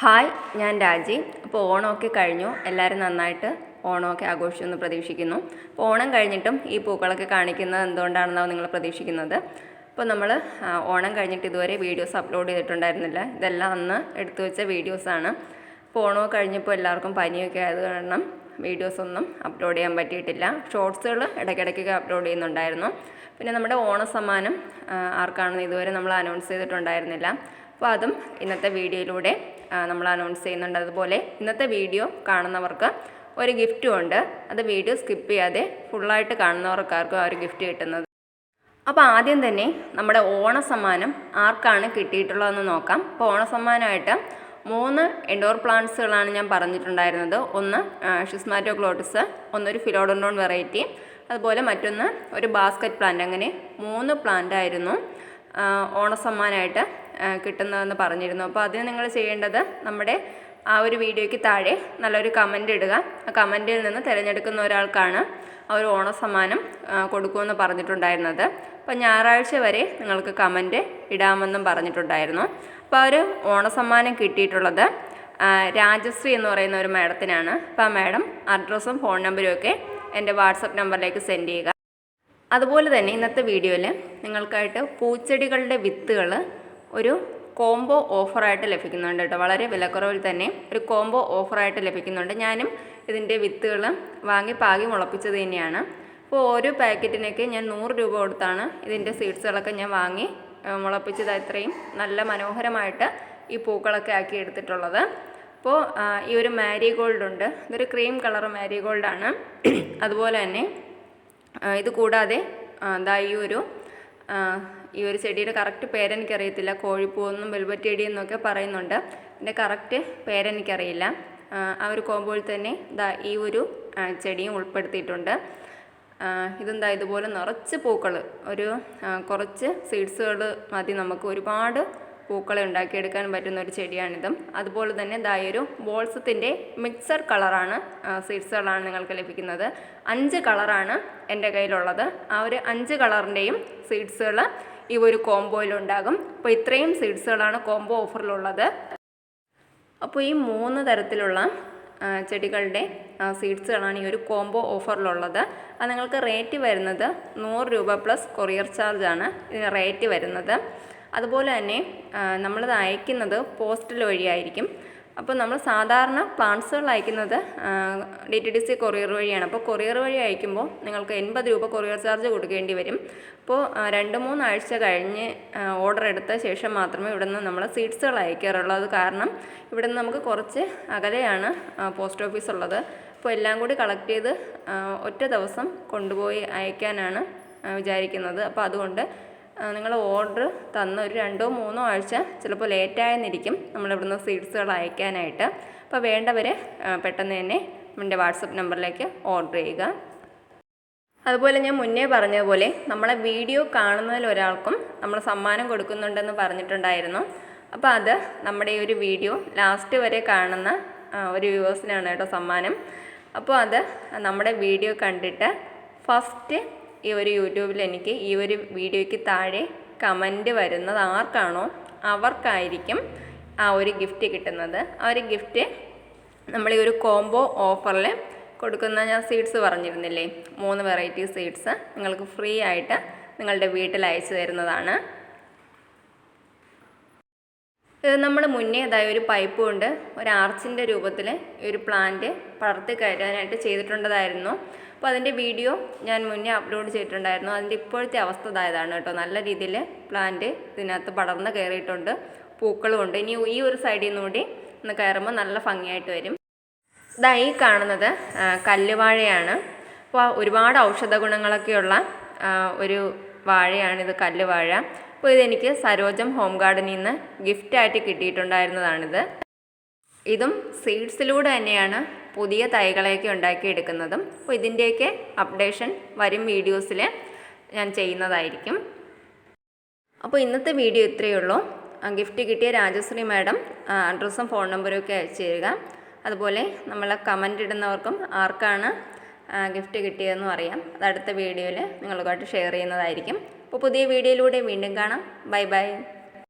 Hi ഞാൻ രാജി. അപ്പോൾ ഓണമൊക്കെ കഴിഞ്ഞു. എല്ലാവരും നന്നായിട്ട് ഓണമൊക്കെ ആഘോഷിച്ചു എന്ന് പ്രതീക്ഷിക്കുന്നു. അപ്പോൾ ഓണം കഴിഞ്ഞിട്ടും ഈ പൂക്കളൊക്കെ കാണിക്കുന്നത് എന്തുകൊണ്ടാണെന്നാണ് നിങ്ങൾ പ്രതീക്ഷിക്കുന്നത്. അപ്പോൾ നമ്മൾ ഓണം കഴിഞ്ഞിട്ട് ഇതുവരെ വീഡിയോസ് അപ്ലോഡ് ചെയ്തിട്ടുണ്ടായിരുന്നില്ല. ഇതെല്ലാം അന്ന് എടുത്തു വെച്ച വീഡിയോസാണ്. അപ്പോൾ ഓണമൊക്കെ കഴിഞ്ഞപ്പോൾ എല്ലാവർക്കും പനിയൊക്കെ ആയത് കാരണം വീഡിയോസൊന്നും അപ്ലോഡ് ചെയ്യാൻ പറ്റിയിട്ടില്ല. ഷോർട്സുകൾ ഇടയ്ക്കിടയ്ക്കൊക്കെ അപ്ലോഡ് ചെയ്യുന്നുണ്ടായിരുന്നു. പിന്നെ നമ്മുടെ ഓണസമ്മാനം ആർക്കാണെന്ന് ഇതുവരെ നമ്മൾ അനൗൺസ് ചെയ്തിട്ടുണ്ടായിരുന്നില്ല. അപ്പോൾ അതും ഇന്നത്തെ വീഡിയോയിലൂടെ നമ്മൾ അനൗൺസ് ചെയ്യുന്നുണ്ട്. അതുപോലെ ഇന്നത്തെ വീഡിയോ കാണുന്നവർക്ക് ഒരു ഗിഫ്റ്റും ഉണ്ട്. അത് വീഡിയോ സ്കിപ്പ് ചെയ്യാതെ ഫുള്ളായിട്ട് കാണുന്നവർക്കാർക്കും ആ ഒരു ഗിഫ്റ്റ് കിട്ടുന്നത്. അപ്പോൾ ആദ്യം തന്നെ നമ്മുടെ ഓണ സമ്മാനം ആർക്കാണ് കിട്ടിയിട്ടുള്ളതെന്ന് നോക്കാം. അപ്പോൾ ഓണസമ്മാനമായിട്ട് മൂന്ന് ഇൻഡോർ പ്ലാന്റ്സുകളാണ് ഞാൻ പറഞ്ഞിട്ടുണ്ടായിരുന്നത്. ഒന്ന് ഷിസ്മാറ്റോക്ലോട്ടിസ് ഒന്നൊരു ഫിലോഡോണ്ടോൺ വെറൈറ്റി അതുപോലെ മറ്റൊന്ന് ഒരു ബാസ്ക്കറ്റ് പ്ലാന്റ് അങ്ങനെ മൂന്ന് പ്ലാന്റ് ആയിരുന്നു ഓണസമ്മാനമായിട്ട് കിട്ടുന്നതെന്ന് പറഞ്ഞിരുന്നു. അപ്പോൾ അതിന് നിങ്ങൾ ചെയ്യേണ്ടത് നമ്മുടെ ആ ഒരു വീഡിയോയ്ക്ക് താഴെ നല്ലൊരു കമന്റ് ഇടുക. ആ കമന്റിൽ നിന്ന് തിരഞ്ഞെടുക്കുന്ന ഒരാൾക്കാണ് ആ ഒരു ഓണസമ്മാനം കൊടുക്കുമെന്ന് പറഞ്ഞിട്ടുണ്ടായിരുന്നത്. അപ്പോൾ ഞായറാഴ്ച വരെ നിങ്ങൾക്ക് കമന്റ് ഇടാമെന്നും പറഞ്ഞിട്ടുണ്ടായിരുന്നു. അപ്പോൾ ആ ഒരു ഓണസമ്മാനം കിട്ടിയിട്ടുള്ളത് രാജശ്രീ എന്ന് പറയുന്ന ഒരു മാഡത്തിനാണ്. അപ്പോൾ ആ മാഡം അഡ്രസ്സും ഫോൺ നമ്പരും ഒക്കെ എന്റെ വാട്സപ്പ് നമ്പറിലേക്ക് സെൻഡ് ചെയ്യുക. അതുപോലെ തന്നെ ഇന്നത്തെ വീഡിയോയിൽ നിങ്ങൾക്കായിട്ട് പൂച്ചെടികളുടെ വിത്തുകൾ ഒരു കോംബോ ഓഫറായിട്ട് ലഭിക്കുന്നുണ്ട് കേട്ടോ. വളരെ വിലക്കുറവിൽ തന്നെ ഒരു കോംബോ ഓഫറായിട്ട് ലഭിക്കുന്നുണ്ട്. ഞാനും ഇതിന്റെ വിത്തുകൾ വാങ്ങി പാകി മുളപ്പിച്ചത് തന്നെയാണ്. അപ്പോൾ ഓരോ പാക്കറ്റിനൊക്കെ ഞാൻ നൂറ് രൂപ കൊടുത്താണ് ഇതിന്റെ സീഡ്സുകളൊക്കെ ഞാൻ വാങ്ങി മുളപ്പിച്ചത് അത്രയും നല്ല മനോഹരമായിട്ട് ഈ പൂക്കളൊക്കെ ആക്കി എടുത്തിട്ടുള്ളത്. അപ്പോൾ ഈ ഒരു മാരിഗോൾഡ് ഉണ്ട്. ഇതൊരു ക്രീം കളർ മാരിഗോൾഡാണ് അതുപോലെ തന്നെ ഇത് കൂടാതെ ദാ ഈ ഒരു ഈ ഒരു ചെടിയുടെ കറക്റ്റ് പേരെനിക്കറിയത്തില്ല. കോഴിപ്പൂവെന്നും വെൽവറ്റ് ചെടി എന്നൊക്കെ പറയുന്നുണ്ട്. എന്റെ കറക്റ്റ് പേരെനിക്കറിയില്ല. ആ, ഒരു കോമ്പോയിൽ തന്നെ ഇതാ ഈ ഒരു ചെടിയും ഉൾപ്പെടുത്തിയിട്ടുണ്ട്. ഇതെന്താ ഇതുപോലെ നിറച്ച് പൂക്കൾ ഒരു കുറച്ച് സീഡ്സുകൾ മതി നമുക്ക്. ഒരുപാട് പൂക്കളെ ഉണ്ടാക്കിയെടുക്കാൻ പറ്റുന്ന ഒരു ചെടിയാണിതും. അതുപോലെ തന്നെ ഇതായ ഈ ഒരു ബോൾസത്തിന്റെ മിക്സർ കളറാണ് സീഡ്സുകളാണ് നിങ്ങൾക്ക് ലഭിക്കുന്നത്. അഞ്ച് കളറാണ് എന്റെ കയ്യിലുള്ളത്. ആ ഒരു അഞ്ച് കളറിന്റെയും സീഡ്സുകൾ ഈ ഒരു കോംബോയിലുണ്ടാകും അപ്പോൾ ഇത്രയും സീഡ്സുകളാണ് കോംബോ ഓഫറിലുള്ളത് അപ്പോൾ ഈ മൂന്ന് തരത്തിലുള്ള ചെടികളുടെ സീഡ്സുകളാണ് ഈ ഒരു കോംബോ ഓഫറിലുള്ളത് അത് നിങ്ങൾക്ക് റേറ്റ് വരുന്നത് നൂറ് രൂപ പ്ലസ് കൊറിയർ ചാർജാണ് ഇതിന് റേറ്റ് വരുന്നത്. അതുപോലെ തന്നെ നമ്മളത് അയക്കുന്നത് പോസ്റ്റൽ വഴിയായിരിക്കും. അപ്പോൾ നമ്മൾ സാധാരണ പ്ലാൻസുകൾ അയക്കുന്നത് D T D C courier വഴിയാണ്. അപ്പോൾ കൊറിയർ വഴി അയക്കുമ്പോൾ നിങ്ങൾക്ക് എൺപത് രൂപ കൊറിയർ ചാർജ് കൊടുക്കേണ്ടി വരും. അപ്പോൾ രണ്ട് മൂന്നാഴ്ച കഴിഞ്ഞ് ഓർഡർ എടുത്ത ശേഷം മാത്രമേ ഇവിടെ നിന്ന് നമ്മൾ സീഡ്സുകൾ അയക്കാറുള്ളൂ. അത് കാരണം ഇവിടെ നിന്ന് നമുക്ക് കുറച്ച് അകലെയാണ് പോസ്റ്റ് ഓഫീസ് ഉള്ളത്. അപ്പോൾ എല്ലാം കൂടി കളക്ട് ചെയ്ത് ഒറ്റ ദിവസം കൊണ്ടുപോയി അയക്കാനാണ് വിചാരിക്കുന്നത്. അപ്പോൾ അതുകൊണ്ട് നിങ്ങൾ ഓർഡർ തന്ന ഒരു രണ്ടോ മൂന്നോ ആഴ്ച ചിലപ്പോൾ ലേറ്റായെന്നിരിക്കും നമ്മളിവിടുന്ന് സീഡ്സുകൾ അയക്കാനായിട്ട്. അപ്പോൾ വേണ്ടവർ പെട്ടെന്ന് തന്നെ എന്റെ വാട്സപ്പ് നമ്പറിലേക്ക് ഓർഡർ ചെയ്യുക. അതുപോലെ ഞാൻ മുന്നേ പറഞ്ഞതുപോലെ നമ്മളെ വീഡിയോ കാണുന്നതിൽ ഒരാൾക്കും നമ്മൾ സമ്മാനം കൊടുക്കുന്നുണ്ടെന്ന് പറഞ്ഞിട്ടുണ്ടായിരുന്നു. അപ്പോൾ അത് നമ്മുടെ ഈ ഒരു വീഡിയോ ലാസ്റ്റ് വരെ കാണുന്ന ഒരു വ്യൂവേഴ്സിനാണ് കേട്ടോ സമ്മാനം. അപ്പോൾ അത് നമ്മുടെ വീഡിയോ കണ്ടിട്ട് ഫസ്റ്റ് ഈ ഒരു യൂട്യൂബിൽ എനിക്ക് ഈ ഒരു വീഡിയോയ്ക്ക് താഴെ കമന്റ് വരുന്നത് ആർക്കാണോ അവർക്കായിരിക്കും ആ ഒരു ഗിഫ്റ്റ് കിട്ടുന്നത്. ആ ഒരു ഗിഫ്റ്റ് നമ്മൾ ഈ ഒരു കോംബോ ഓഫറിൽ കൊടുക്കുന്ന ഞാൻ സീഡ്സ് പറഞ്ഞിരുന്നില്ലേ? മൂന്ന് വെറൈറ്റി സീഡ്സ് നിങ്ങൾക്ക് ഫ്രീ ആയിട്ട് നിങ്ങളുടെ വീട്ടിൽ അയച്ചു തരുന്നതാണ്. നമ്മൾ മുന്നേ അതായത് ഒരു പൈപ്പ് കൊണ്ട് ഒരു ആർച്ചിന്റെ രൂപത്തിൽ ഒരു പ്ലാന്റ് പടർത്തി കയറ്റാനായിട്ട് ചെയ്തിട്ടുണ്ടതായിരുന്നു. അപ്പോൾ അതിന്റെ വീഡിയോ ഞാൻ മുന്നേ അപ്ലോഡ് ചെയ്തിട്ടുണ്ടായിരുന്നു. അതിന്റെ ഇപ്പോഴത്തെ അവസ്ഥ ഇതായതാണ് കേട്ടോ. നല്ല രീതിയിൽ പ്ലാന്റ് ഇതിനകത്ത് പടർന്ന് കയറിയിട്ടുണ്ട്. പൂക്കളും ഉണ്ട്. ഇനി ഈ ഒരു സൈഡിൽ നിന്ന് കൂടി ഒന്ന് കയറുമ്പോൾ നല്ല ഭംഗിയായിട്ട് വരും. ഇതാ ഈ കാണുന്നത് കല്ലുവാഴയാണ്. അപ്പോൾ ഒരുപാട് ഔഷധ ഗുണങ്ങളൊക്കെയുള്ള ഒരു വാഴയാണിത് കല്ലുവാഴ. അപ്പോൾ ഇതെനിക്ക് സരോജം ഹോം ഗാർഡനിൽ നിന്ന് ഗിഫ്റ്റായിട്ട് കിട്ടിയിട്ടുണ്ടായിരുന്നതാണിത്. ഇതും സീഡ്സിലൂടെ തന്നെയാണ് പുതിയ തൈകളെയൊക്കെ ഉണ്ടാക്കിയെടുക്കുന്നതും. അപ്പോൾ ഇതിന്റെയൊക്കെ അപ്ഡേഷൻ വരും വീഡിയോസിൽ ഞാൻ ചെയ്യുന്നതായിരിക്കും. അപ്പോൾ ഇന്നത്തെ വീഡിയോ ഇത്രയേ ഉള്ളൂ. ഗിഫ്റ്റ് കിട്ടിയ രാജശ്രീ മാഡം അഡ്രസ്സും ഫോൺ നമ്പറും ഒക്കെ അയച്ചു തരിക. അതുപോലെ നമ്മൾ കമന്റ് ഇടുന്നവർക്കും ആർക്കാണ് ഗിഫ്റ്റ് കിട്ടിയതെന്നും അറിയാം. അത് അടുത്ത വീഡിയോയിൽ നിങ്ങളുമായിട്ട് ഷെയർ ചെയ്യുന്നതായിരിക്കും. അപ്പോൾ പുതിയ വീഡിയോയിലൂടെ വീണ്ടും കാണാം. Bye bye.